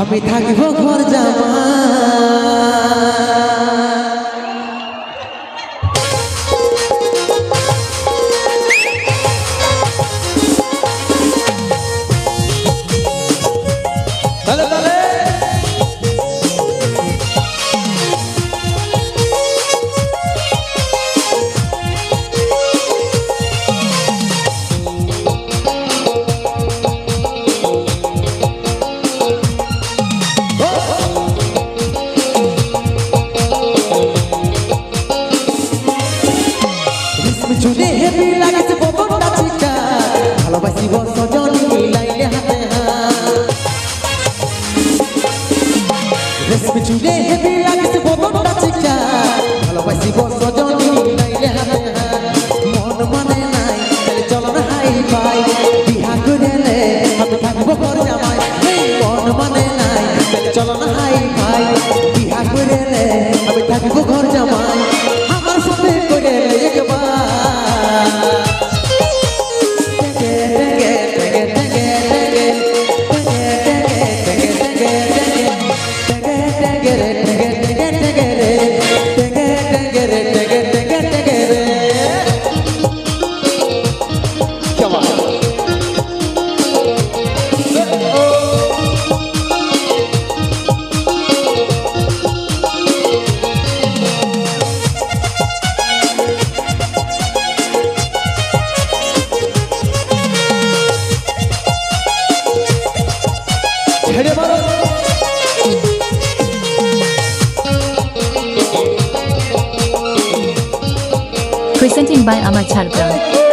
আমি থাকব ঘর জামা। হাই ভাই presenting by Amar Jhargram.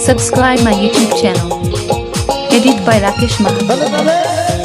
Subscribe my YouTube channel. Edit by Rakesh Mahal.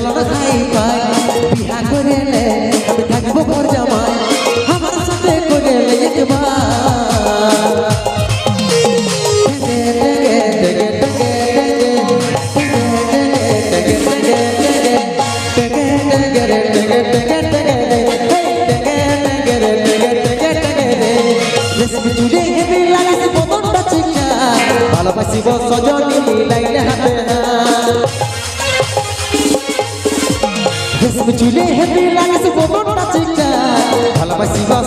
চলো না খাই পাই বিয়া করে নে আমি থাকব ঘর জামাই আমার সাথে করে Let's be today, every life is a bottom touching. All of us, he was so young, he laid a hand. চুলে হেপি লাগছে বদনটা চিকা ভালোবাসিবা